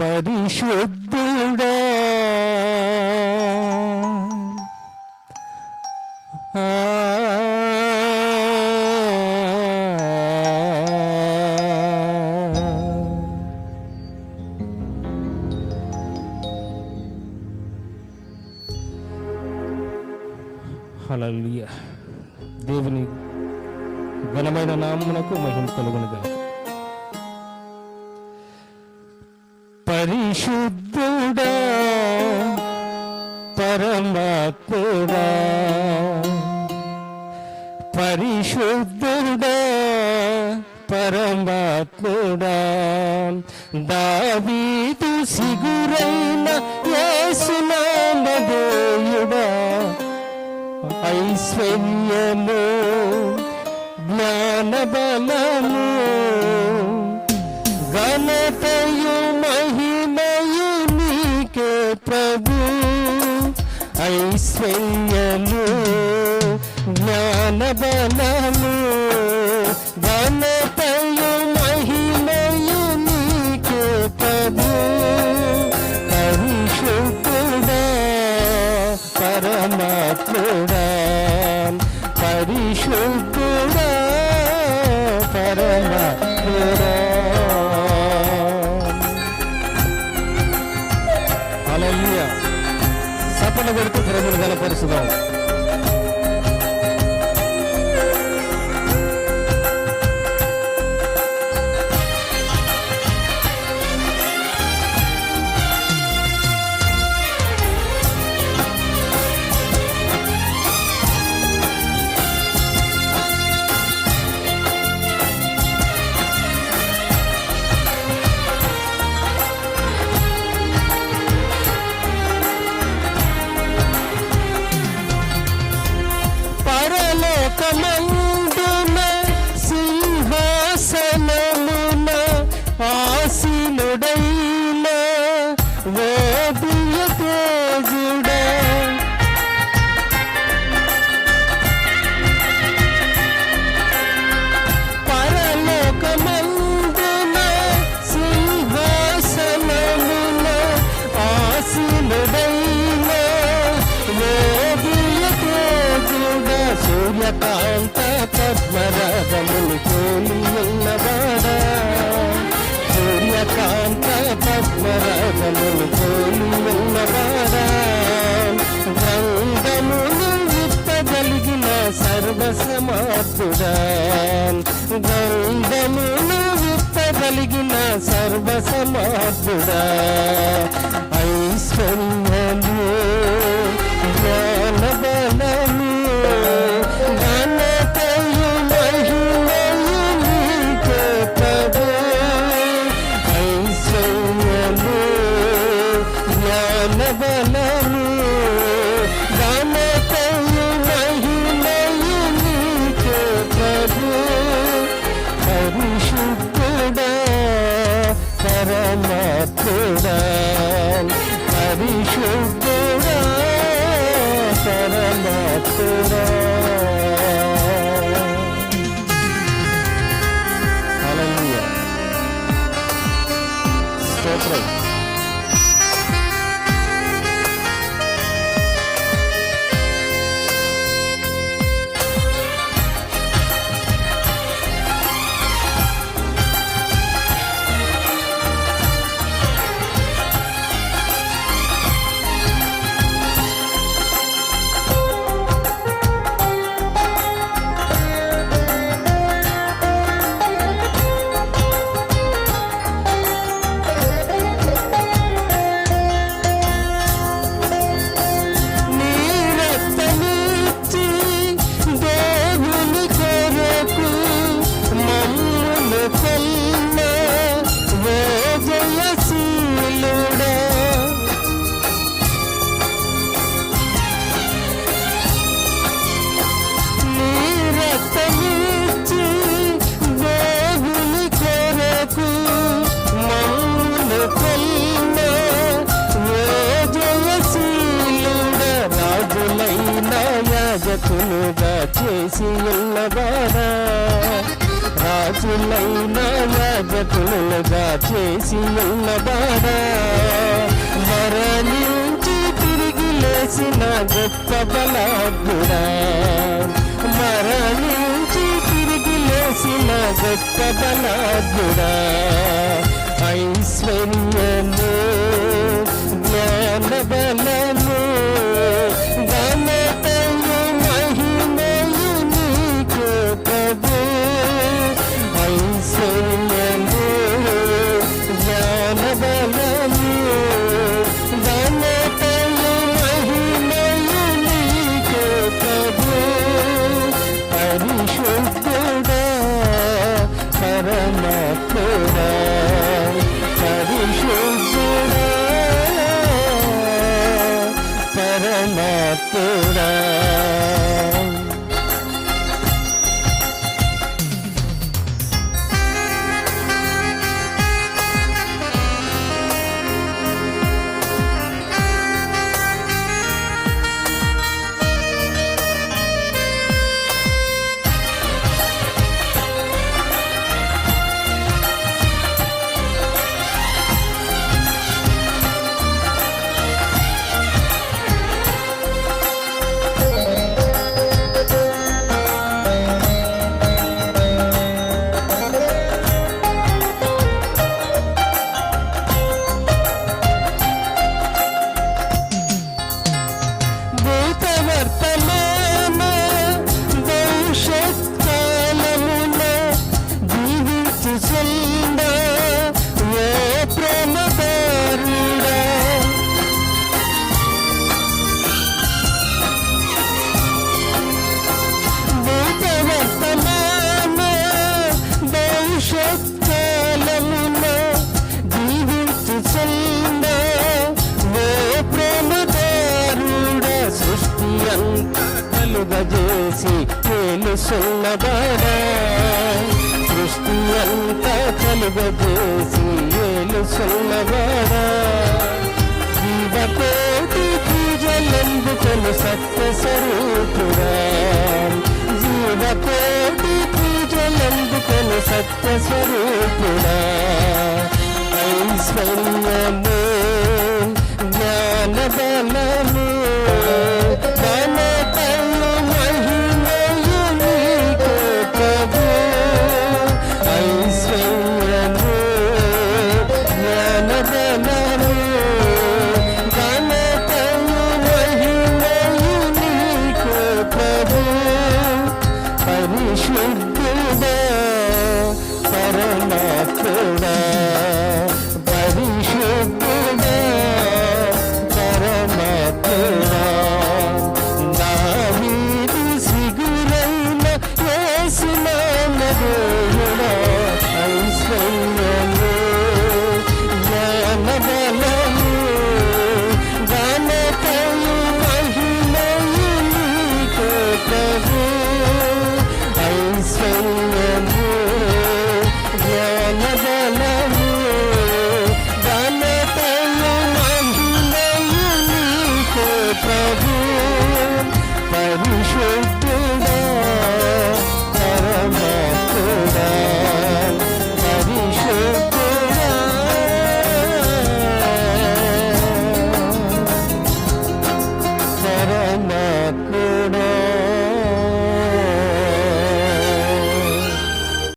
పరిశుద్ధుడా. దేవుని ఘనమైన నామమునకు మహిమ కలుగునుగా పరిశుద్ధుడా పరమాత్ముడా. పరిశుద్ధుడా పరమాత్ముడా. దావీదు సిగురైన యేసునామదేయుడా ఐశ్వర్యము జ్ఞానబలము. ఐశ్వర్యము జ్ఞానబలము ఘనతయు మహిమయు నీకే ప్రభు పరిశుద్ధుడా పరమాత్ముడా పరిశుద్ధుడా పరమాత్ముడా సపన కొడుతూ ప్రభుని గలపరుచుదాం man. సర్వసమార్థుడా గ్రంథములు విప్పగలిగిన సర్వసమార్థుడా ఐశ్వర్యము జ్ఞానబలము ఘనతయు మహిమయు నీకే ప్రభు. ఐశ్వర్యము జ్ఞానబలము పరమాత్ముడా హల్లెలూయా చేసి ఉన్నవాడా రాజులైన యాజకులుగా చేసి ఉన్నవాడా మరణించి తిరిగి లేచిన గొప్ప బలాగ్గుడా మరణించి తిరిగి లేచిన గొప్ప బలాగ్గుడా ఐశ్వర్య పరమాత్ముడా భవిష్యత్ కాలమున జీవించుచున్న ఓ ప్రేమదారుడ సృష్టి అంతా కలుగజేసి ఏలుసున్నవాడా సృష్టి అంతా కలుగజేసి ఏలుసున్నవాడా జీవకోటి పూజలందుకొని సత్య స్వరూపుడా జీవకోటి పూజలందుకొని సత్య స్వరూపుడా. ఐశ్వర్యము